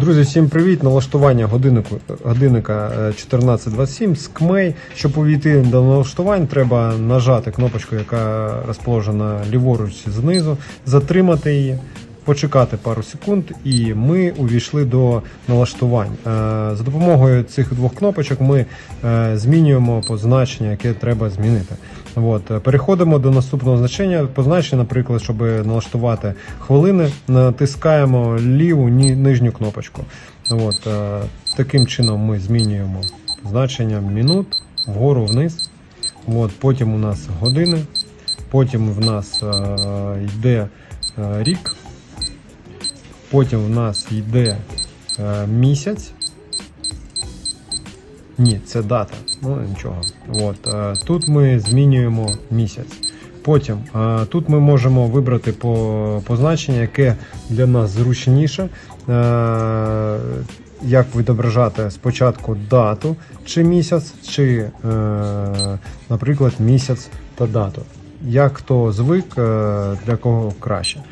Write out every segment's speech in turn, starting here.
Друзі, всім привіт! Налаштування годиннику, годинника е, 1427 з КМЕЙ. Щоб увійти до налаштувань, треба нажати кнопочку, яка розположена ліворуч знизу, затримати її, почекати пару секунд, і ми увійшли до налаштувань. Е, За допомогою цих двох кнопочок ми е, змінюємо позначення, яке треба змінити. От, е, переходимо до наступного значення. Позначення, наприклад, щоб налаштувати хвилини, натискаємо ліву нижню кнопочку. От, таким чином ми змінюємо значення минут вгору вниз. От, потім у нас години, потім в нас е, йде е, рік, потім в нас йде е, місяць. Ні, це дата. Ну нічого. От, е, тут ми змінюємо місяць. Потім е, тут ми можемо вибрати по позначення, яке для нас зручніше. Е, як відображати спочатку дату чи місяць, чи, е, наприклад, місяць та дату. Як хто звик, е, для кого краще.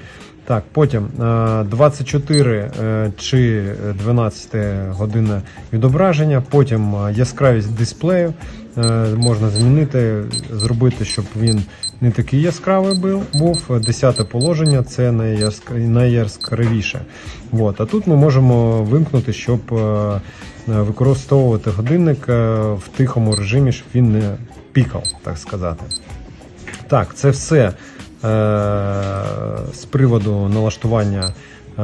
Так, потім е, 24 е, чи 12 година відображення, потім е, яскравість дисплею е, можна змінити, зробити, щоб він не такий яскравий був. Десяте положення це найяскравіше. От. А тут ми можемо вимкнути, щоб е, е, використовувати годинник е, в тихому режимі, щоб він не пікав, так сказати. Так, це все е, з приводу налаштування е,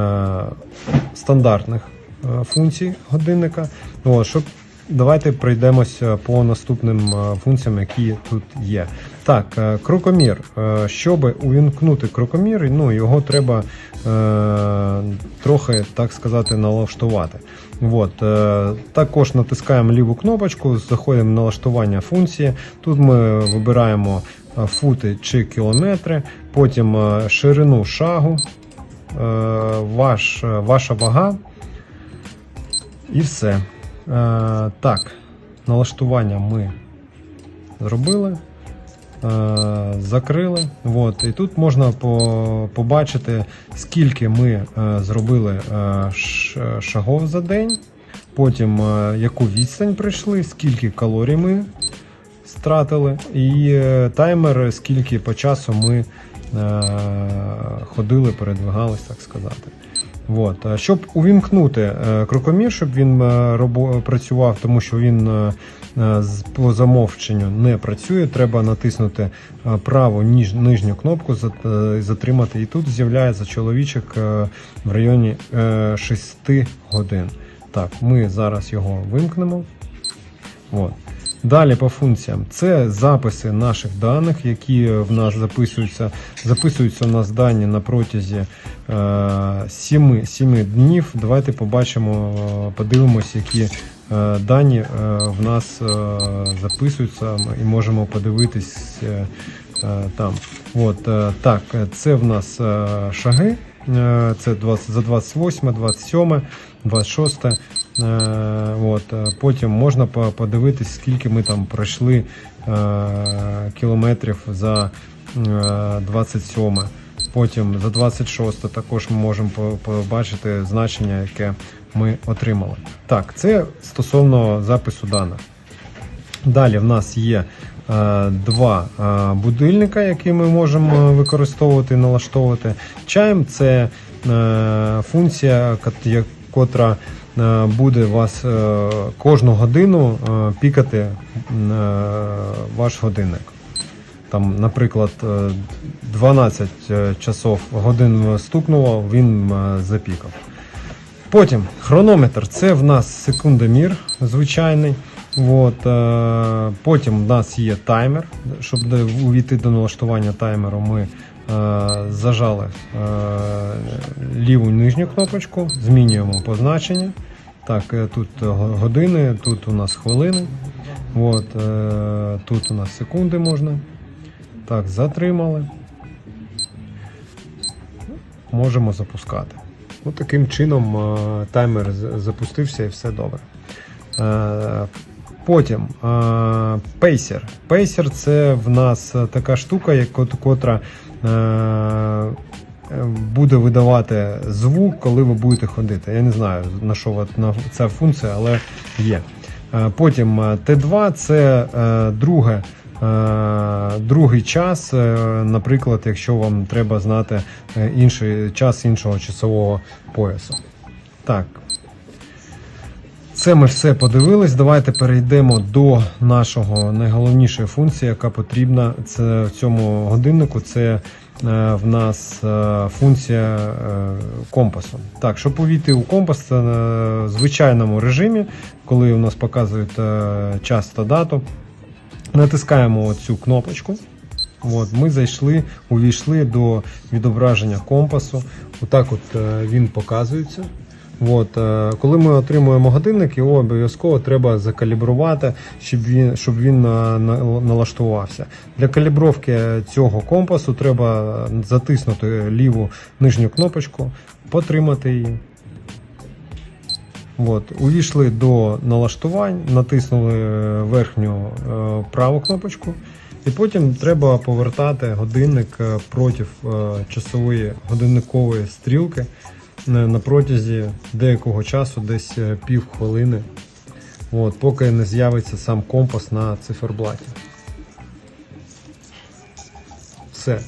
стандартних е, функцій годинника. О, щоб давайте пройдемося по наступним е, функціям, які тут є. Так, е, крокомір. Е, щоб увімкнути крокомір, ну, його треба е, трохи, так сказати, налаштувати. От, е, також натискаємо ліву кнопочку, заходимо в налаштування функції. Тут ми вибираємо е, фути чи кілометри, потім е, ширину шагу, е, ваш, е, ваша вага і все. Е, Так, налаштування ми зробили. е, Закрили. От. І тут можна по- побачити, скільки ми е, зробили е, шагов за день, потім е, яку відстань пройшли, скільки калорій ми стратили, і е, таймер, скільки по часу ми е, ходили, передвигались, так сказати. От. Щоб увімкнути е, крокомір, щоб він працював, тому що він по замовченню не працює, треба натиснути праву ніж, нижню кнопку, затримати. І тут з'являється чоловічок в районі е, 6 годин. Так, ми зараз його вимкнемо. От. Далі по функціям. Це записи наших даних, які в нас записуються. Записуються у нас дані на протязі е, 7, 7 днів. Давайте побачимо, подивимося, які е, дані е, в нас записуються і можемо подивитись там. От, так, це в нас шаги. Це 20, за 28, 27, 26. Е, От, е, потім можна по- подивитись, скільки ми там пройшли е, кілометрів за е, 27. Потім за 26 також ми можемо побачити значення, яке ми отримали. Так, це стосовно запису даних. Далі в нас є два будильника, які ми можемо використовувати, налаштовувати. Чайм це функція, котра буде вас е, кожну годину е, пікати е, ваш годинник. Там, наприклад, е, 12 е, часов годин стукнуло, він е, запікав. Потім хронометр це в нас секундомір звичайний. От, е, потім в нас є таймер. Щоб увійти до налаштування таймеру, ми е, зажали е, ліву нижню кнопочку, змінюємо позначення. Так, е, тут години, тут у нас хвилини. От, е, тут у нас секунди можна. Так, затримали. Можемо запускати. От таким чином е, таймер запустився і все добре. Е, Потім е, Pacer. Pacer це в нас така штука, котра е, буде видавати звук, коли ви будете ходити. Я не знаю на що ця функція, але є. Е, Потім е, Т2 це е, друге. е, Другий час, е, наприклад, якщо вам треба знати е, інший час іншого часового поясу. Так, це ми все подивились. Давайте перейдемо до нашого найголовнішої функції, яка потрібна це в цьому годиннику. Це е, в нас е, функція е, компасу. Так, щоб увійти у компас, це в звичайному режимі, коли у нас показують час та дату. Натискаємо цю кнопочку. От, ми зайшли, увійшли до відображення компасу. Отак от він показується. От, е, коли ми отримуємо годинник, його обов'язково треба закалібрувати, щоб він, щоб він на, на, налаштувався. Для калібровки цього компасу треба затиснути ліву нижню кнопочку, потримати її. От, увійшли до налаштувань, натиснули е, верхню е, праву кнопочку, і потім треба повертати годинник е, проти е, часової годинникової стрілки е, на протязі деякого часу, десь півхвилини, пів хвилини, от, поки не з'явиться сам компас на циферблаті. Все.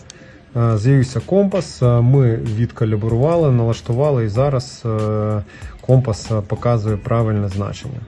Е, З'явився компас, е, ми відкалібрували, налаштували і зараз е, компас е, показує правильне значення.